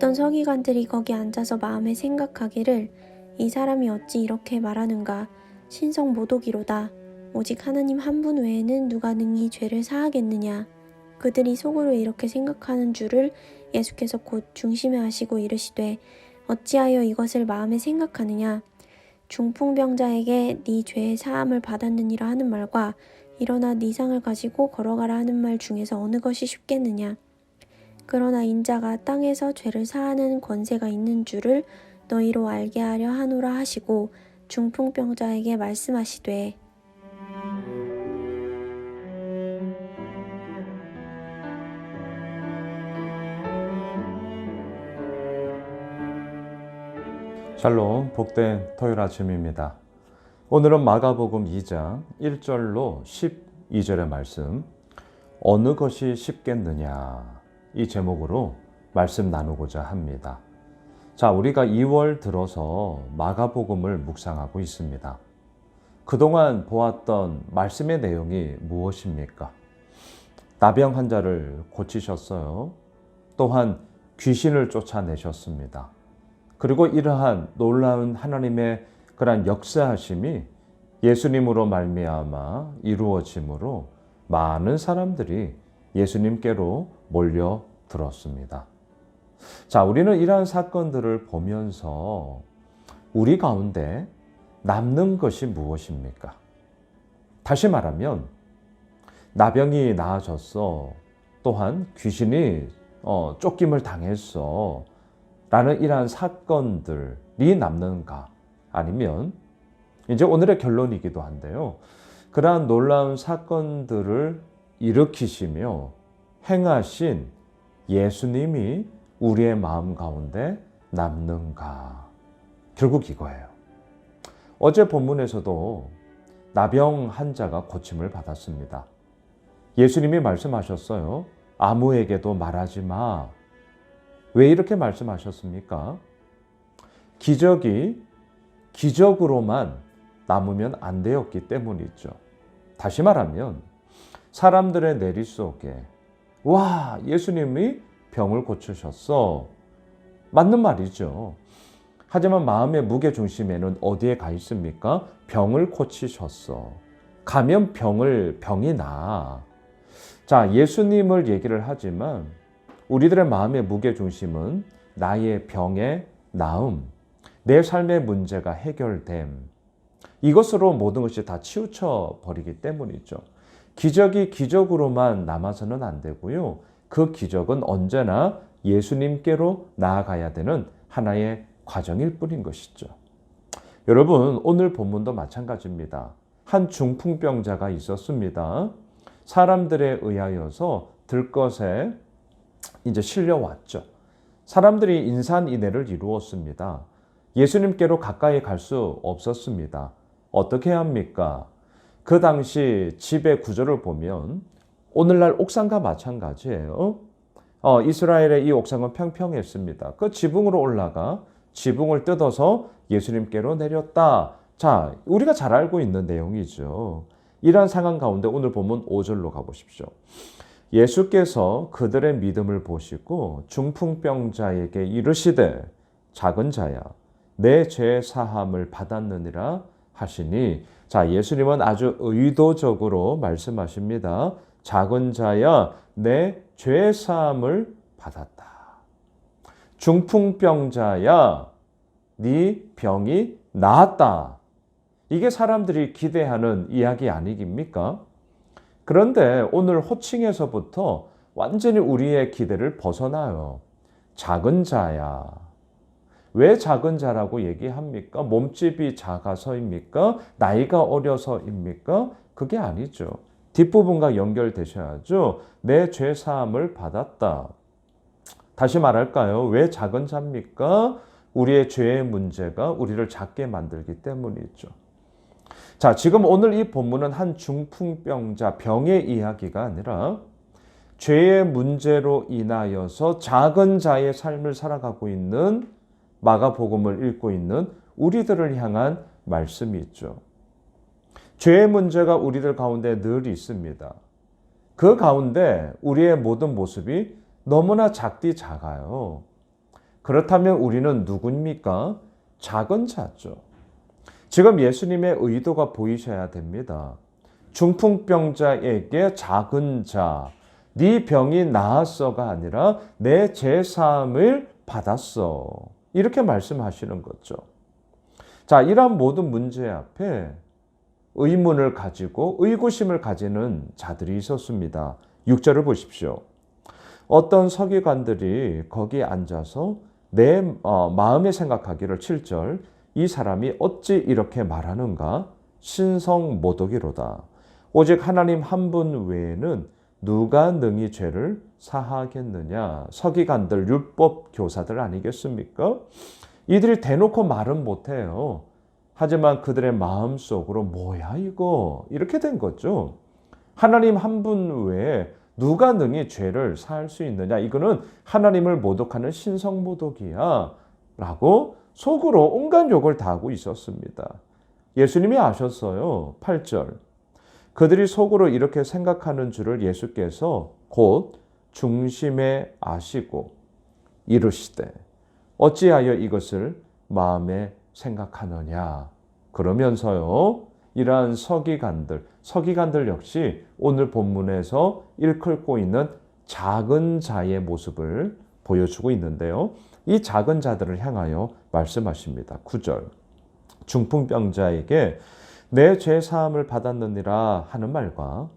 어떤 서기관들이 거기 앉아서 마음에 생각하기를 이 사람이 어찌 이렇게 말하는가. 신성 모독이로다. 오직 하나님 한 분 외에는 누가 능히 죄를 사하겠느냐. 그들이 속으로 이렇게 생각하는 줄을 예수께서 곧 중심에 하시고 이르시되 어찌하여 이것을 마음에 생각하느냐. 중풍병자에게 네 죄의 사함을 받았느니라 하는 말과 일어나 네 상을 가지고 걸어가라 하는 말 중에서 어느 것이 쉽겠느냐 그러나 인자가 땅에서 죄를 사하는 권세가 있는 줄을 너희로 알게 하려 하노라 하시고 중풍병자에게 말씀하시되 샬롬 복된 토요일 아침입니다. 오늘은 마가복음 2장 1절로 12절의 말씀 어느 것이 쉽겠느냐 이 제목으로 말씀 나누고자 합니다. 자, 우리가 2월 들어서 마가복음을 묵상하고 있습니다. 그동안 보았던 말씀의 내용이 무엇입니까? 나병 환자를 고치셨어요. 또한 귀신을 쫓아내셨습니다. 그리고 이러한 놀라운 하나님의 그러한 역사하심이 예수님으로 말미암아 이루어짐으로 많은 사람들이 예수님께로 몰려 들었습니다. 자, 우리는 이러한 사건들을 보면서 우리 가운데 남는 것이 무엇입니까? 다시 말하면 나병이 나아졌어. 또한 귀신이 어, 쫓김을 당했어. 라는 이러한 사건들이 남는가? 아니면 이제 오늘의 결론이기도 한데요. 그러한 놀라운 사건들을 일으키시며 행하신 예수님이 우리의 마음 가운데 남는가? 결국 이거예요. 어제 본문에서도 나병 환자가 고침을 받았습니다. 예수님이 말씀하셨어요. 아무에게도 말하지 마. 왜 이렇게 말씀하셨습니까? 기적이 기적으로만 남으면 안 되었기 때문이죠. 다시 말하면 사람들의 내리 속에 와 예수님이 병을 고치셨어 맞는 말이죠. 하지만 마음의 무게 중심에는 어디에 가 있습니까? 병을 고치셨어. 가면 병을 병이 나. 자 예수님을 얘기를 하지만 우리들의 마음의 무게 중심은 나의 병의 나음, 내 삶의 문제가 해결됨. 이것으로 모든 것이 다 치우쳐 버리기 때문이죠. 기적이 기적으로만 남아서는 안 되고요. 그 기적은 언제나 예수님께로 나아가야 되는 하나의 과정일 뿐인 것이죠. 여러분, 오늘 본문도 마찬가지입니다. 한 중풍병자가 있었습니다. 사람들에 의하여서 들것에 이제 실려왔죠. 사람들이 인산인해를 이루었습니다. 예수님께로 가까이 갈 수 없었습니다. 어떻게 합니까? 그 당시 집의 구조를 보면 오늘날 옥상과 마찬가지예요. 어, 이스라엘의 이 옥상은 평평했습니다. 그 지붕으로 올라가 지붕을 뜯어서 예수님께로 내렸다. 자, 우리가 잘 알고 있는 내용이죠. 이러한 상황 가운데 오늘 보면 5절로 가보십시오. 예수께서 그들의 믿음을 보시고 중풍병자에게 이르시되 작은 자야 내 죄 사함을 받았느니라 하시니 자 예수님은 아주 의도적으로 말씀하십니다. 작은 자야 내 죄 사함을 받았다. 중풍병자야 네 병이 나았다. 이게 사람들이 기대하는 이야기 아니깁니까? 그런데 오늘 호칭에서부터 완전히 우리의 기대를 벗어나요. 작은 자야. 왜 작은 자라고 얘기합니까? 몸집이 작아서입니까? 나이가 어려서입니까? 그게 아니죠. 뒷부분과 연결되셔야죠. 내 죄 사함을 받았다. 다시 말할까요? 왜 작은 자입니까? 우리의 죄의 문제가 우리를 작게 만들기 때문이죠. 자, 지금 오늘 이 본문은 한 중풍병자 병의 이야기가 아니라 죄의 문제로 인하여서 작은 자의 삶을 살아가고 있는 마가복음을 읽고 있는 우리들을 향한 말씀이 있죠. 죄의 문제가 우리들 가운데 늘 있습니다. 그 가운데 우리의 모든 모습이 너무나 작디 작아요. 그렇다면 우리는 누구입니까? 작은 자죠. 지금 예수님의 의도가 보이셔야 됩니다. 중풍병자에게 작은 자, 네 병이 나았어가 아니라 내 제사함을 받았어. 이렇게 말씀하시는 거죠. 자, 이러한 모든 문제 앞에 의문을 가지고 의구심을 가지는 자들이 있었습니다. 6절을 보십시오. 어떤 서기관들이 거기 앉아서 내 어, 마음에 생각하기를 7절 이 사람이 어찌 이렇게 말하는가 신성 모독이로다. 오직 하나님 한 분 외에는 누가 능히 죄를 사하겠느냐? 서기관들 율법 교사들 아니겠습니까? 이들이 대놓고 말은 못해요. 하지만 그들의 마음 속으로 뭐야 이거 이렇게 된 거죠. 하나님 한 분 외에 누가 능히 죄를 사할 수 있느냐? 이거는 하나님을 모독하는 신성 모독이야. 라고 속으로 온갖 욕을 다 하고 있었습니다. 예수님이 아셨어요. 8절. 그들이 속으로 이렇게 생각하는 줄을 예수께서 곧 중심에 아시고 이르시되 어찌하여 이것을 마음에 생각하느냐. 그러면서요. 이러한 서기관들, 서기관들 역시 오늘 본문에서 일컬고 있는 작은 자의 모습을 보여주고 있는데요. 이 작은 자들을 향하여 말씀하십니다. 9절. 중풍병자에게 내 죄 사함을 받았느니라 하는 말과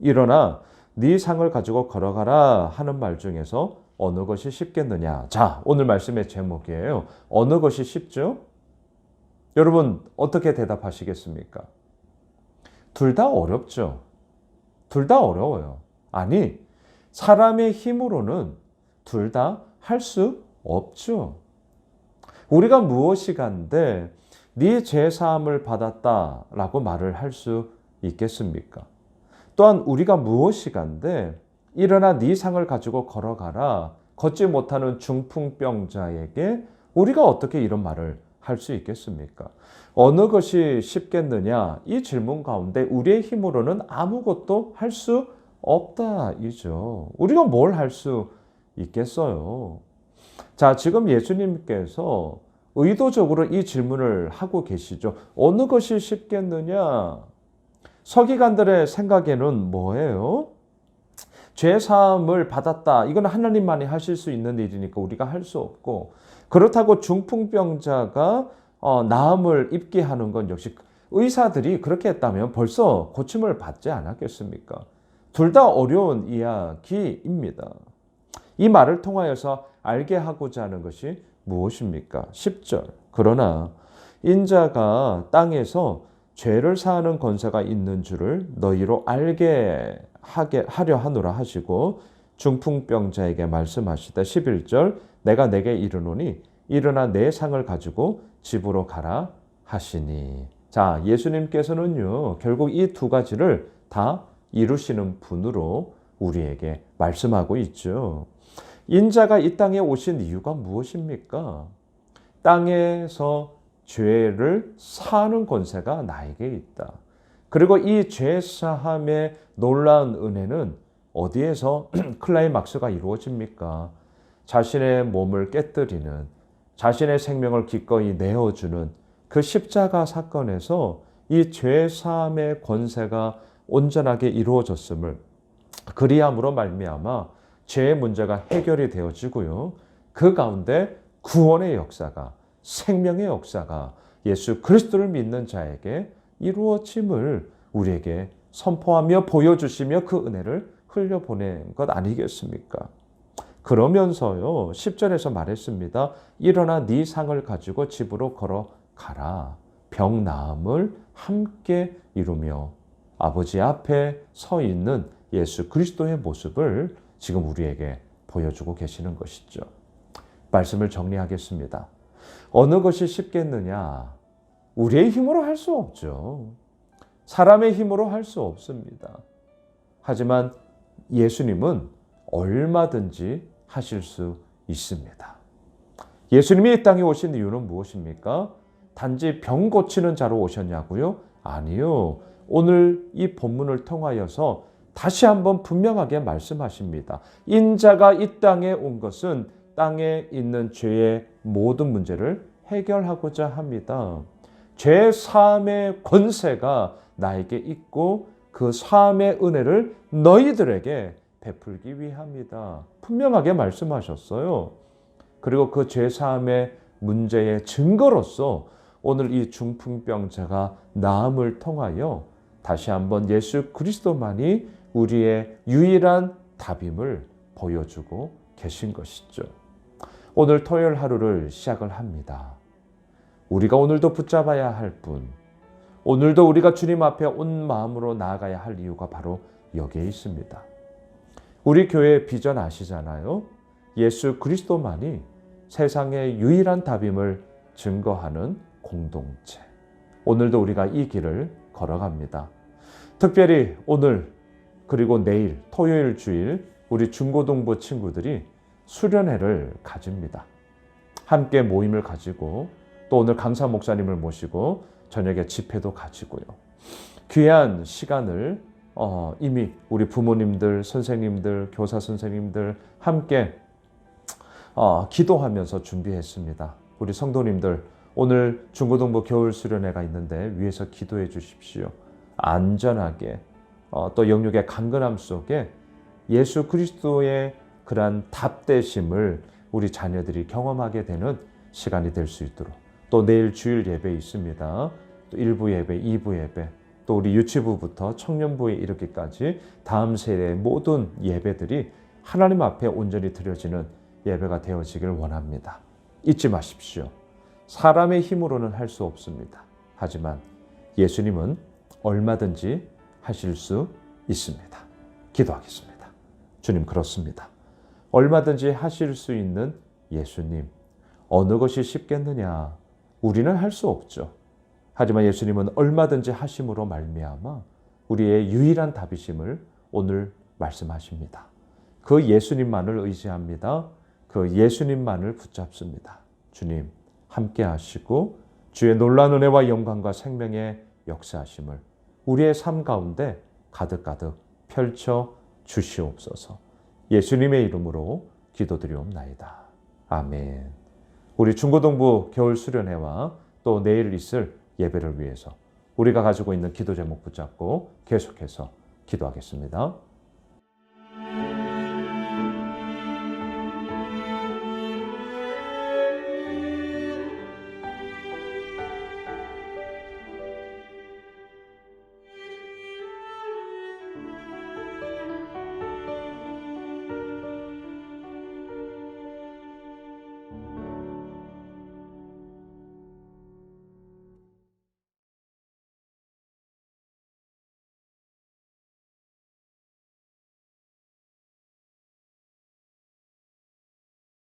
일어나 네 상을 가지고 걸어가라 하는 말 중에서 어느 것이 쉽겠느냐? 자, 오늘 말씀의 제목이에요. 어느 것이 쉽죠? 여러분 어떻게 대답하시겠습니까? 둘 다 어렵죠. 둘 다 어려워요. 아니, 사람의 힘으로는 둘 다 할 수 없죠. 우리가 무엇이 간데 네 죄사함을 받았다라고 말을 할 수 있겠습니까? 또한 우리가 무엇이 간데 일어나 네 상을 가지고 걸어가라 걷지 못하는 중풍병자에게 우리가 어떻게 이런 말을 할 수 있겠습니까? 어느 것이 쉽겠느냐? 이 질문 가운데 우리의 힘으로는 아무것도 할 수 없다 이죠. 우리가 뭘 할 수 있겠어요? 자, 지금 예수님께서 의도적으로 이 질문을 하고 계시죠. 어느 것이 쉽겠느냐? 서기관들의 생각에는 뭐예요? 죄 사함을 받았다. 이건 하나님만이 하실 수 있는 일이니까 우리가 할 수 없고 그렇다고 중풍병자가 어, 나음을 입게 하는 건 역시 의사들이 그렇게 했다면 벌써 고침을 받지 않았겠습니까? 둘 다 어려운 이야기입니다. 이 말을 통하여서 알게 하고자 하는 것이 무엇입니까? 10절. 그러나 인자가 땅에서 죄를 사하는 권세가 있는 줄을 너희로 알게 하게 하려 하노라 하시고 중풍병자에게 말씀하시다 11절 내가 내게 이르노니 일어나 내 상을 가지고 집으로 가라 하시니 자 예수님께서는요 결국 이 두 가지를 다 이루시는 분으로 우리에게 말씀하고 있죠. 인자가 이 땅에 오신 이유가 무엇입니까? 땅에서 죄를 사는 권세가 나에게 있다. 그리고 이 죄 사함의 놀라운 은혜는 어디에서 클라이막스가 이루어집니까? 자신의 몸을 깨뜨리는, 자신의 생명을 기꺼이 내어주는 그 십자가 사건에서 이 죄 사함의 권세가 온전하게 이루어졌음을 그리함으로 말미암아 죄의 문제가 해결이 되어지고요. 그 가운데 구원의 역사가 생명의 역사가 예수 그리스도를 믿는 자에게 이루어짐을 우리에게 선포하며 보여주시며 그 은혜를 흘려보낸 것 아니겠습니까? 그러면서요, 10절에서 말했습니다. 일어나 네 상을 가지고 집으로 걸어가라. 병 나음을 함께 이루며 아버지 앞에 서 있는 예수 그리스도의 모습을 지금 우리에게 보여주고 계시는 것이죠. 말씀을 정리하겠습니다. 어느 것이 쉽겠느냐? 우리의 힘으로 할 수 없죠. 사람의 힘으로 할 수 없습니다. 하지만 예수님은 얼마든지 하실 수 있습니다. 예수님이 이 땅에 오신 이유는 무엇입니까? 단지 병 고치는 자로 오셨냐고요? 아니요. 오늘 이 본문을 통하여서 다시 한번 분명하게 말씀하십니다. 인자가 이 땅에 온 것은 땅에 있는 죄의 모든 문제를 해결하고자 합니다. 죄 사함의 권세가 나에게 있고 그 사함의 은혜를 너희들에게 베풀기 위함이다. 분명하게 말씀하셨어요. 그리고 그 죄 사함의 문제의 증거로서 오늘 이 중풍병자가 나음을 통하여 다시 한번 예수 그리스도만이 우리의 유일한 답임을 보여주고 계신 것이죠. 오늘 토요일 하루를 시작을 합니다. 우리가 오늘도 붙잡아야 할 분, 오늘도 우리가 주님 앞에 온 마음으로 나아가야 할 이유가 바로 여기에 있습니다. 우리 교회 비전 아시잖아요? 예수 그리스도만이 세상의 유일한 답임을 증거하는 공동체. 오늘도 우리가 이 길을 걸어갑니다. 특별히 오늘 그리고 내일 토요일 주일 우리 중고등부 친구들이 수련회를 가집니다. 함께 모임을 가지고 또 오늘 강사 목사님을 모시고 저녁에 집회도 가지고요. 귀한 시간을 어, 이미 우리 부모님들, 선생님들, 교사 선생님들 함께 어, 기도하면서 준비했습니다. 우리 성도님들 오늘 중고등부 겨울 수련회가 있는데 위에서 기도해 주십시오. 안전하게 어, 또 영육의 강건함 속에 예수 그리스도의 그러한 답되심을 우리 자녀들이 경험하게 되는 시간이 될 수 있도록 또 내일 주일 예배 있습니다. 또 1부 예배, 2부 예배, 또 우리 유치부부터 청년부에 이르기까지 다음 세대의 모든 예배들이 하나님 앞에 온전히 드려지는 예배가 되어지길 원합니다. 잊지 마십시오. 사람의 힘으로는 할 수 없습니다. 하지만 예수님은 얼마든지 하실 수 있습니다. 기도하겠습니다. 주님 그렇습니다. 얼마든지 하실 수 있는 예수님. 어느 것이 쉽겠느냐? 우리는 할 수 없죠. 하지만 예수님은 얼마든지 하심으로 말미암아 우리의 유일한 답이심을 오늘 말씀하십니다. 그 예수님만을 의지합니다. 그 예수님만을 붙잡습니다. 주님 함께 하시고 주의 놀라운 은혜와 영광과 생명의 역사하심을 우리의 삶 가운데 가득가득 펼쳐 주시옵소서. 예수님의 이름으로 기도드리옵나이다. 아멘. 우리 중고등부 겨울 수련회와 또 내일 있을 예배를 위해서 우리가 가지고 있는 기도 제목 붙잡고 계속해서 기도하겠습니다.